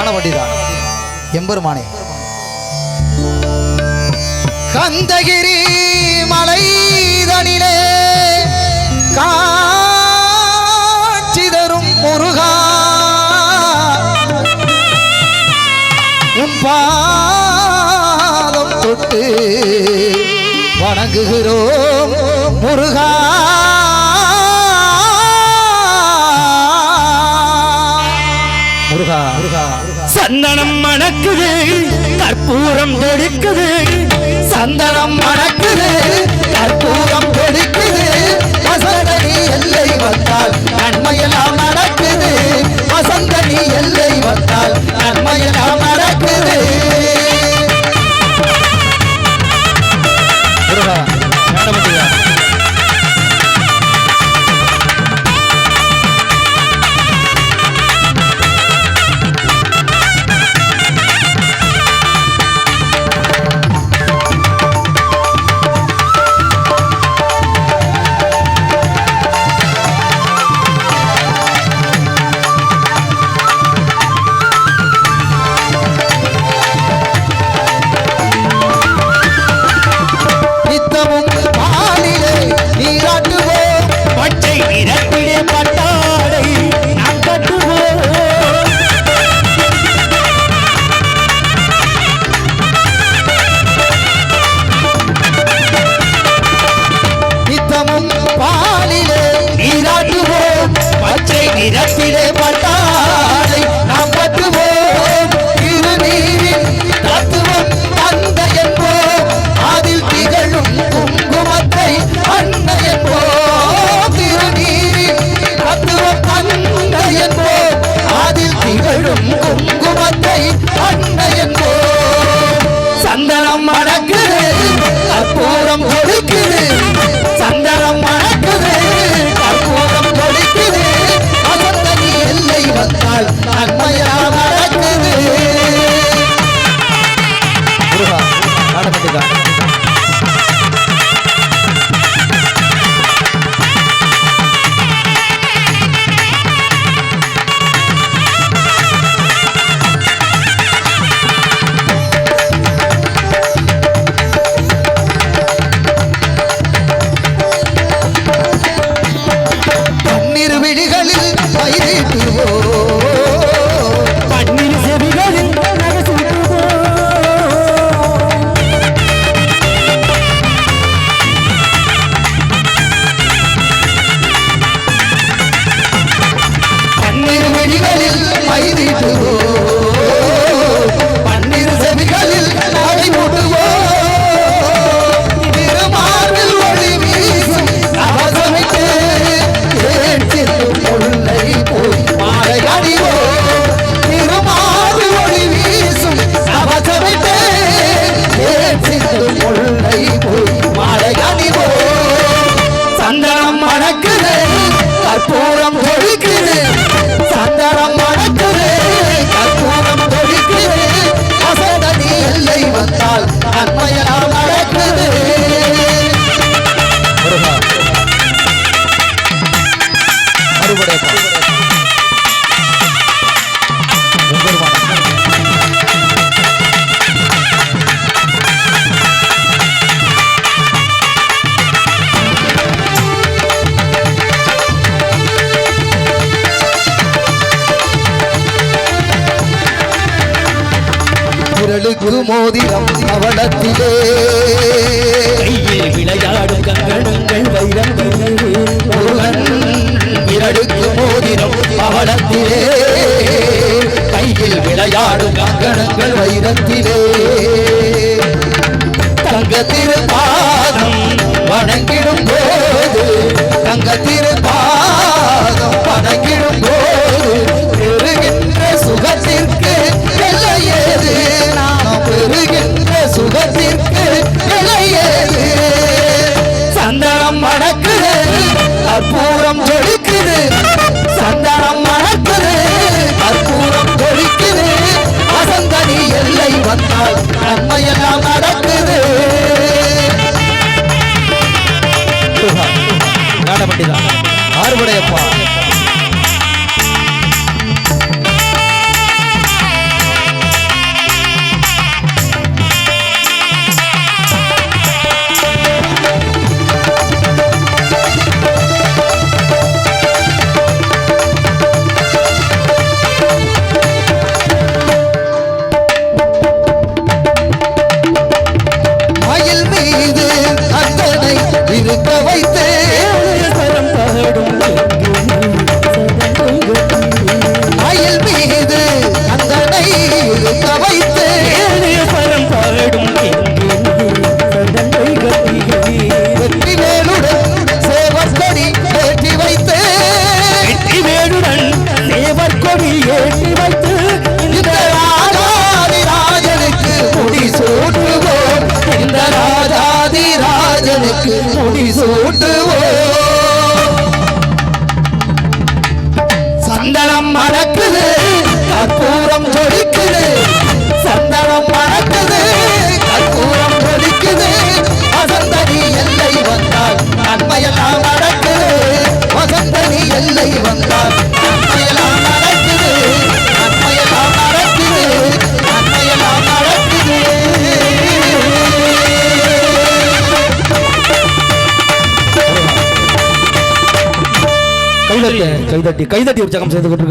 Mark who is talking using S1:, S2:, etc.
S1: ஞானவடிதான் எம்பெருமானே. கந்தகிரி மலைதனிலே காட்சி தரும் முருகா. உன் பாதம் தொட்டு வணங்குகிறோம் முருகா.
S2: சந்தனம் மணக்குது கற்பூரம் தெடிக்குது
S1: சந்தனம் மணக்குது. குரலுக்கு மோதிரம் அவளத்திலே
S2: கையில் விளையாடும் கங்கணங்கள்
S1: வைரம் கையிலடுக்கு மோதிரம் பவளத்திலே கையில் விளையாடும் கங்கணங்கள் வைரத்திலே. தங்க திருப்பாதம் வணங்கிடும் போது தங்க திருப்பாதம் வணங்கிடும் போது பெறுகின்ற சுகத்திற்கு விலையேது நாம் பெறுகின்ற சுகத்திற்கு விலையேது சந்தனம் மணக்குது அற்புதம் முடிசூட்டுவோம் சந்தனம் மணக்குது கற்பூரம் சொடி கைதட்டி கைதட்டி உற்சாகம் செய்து கொண்டிருக்க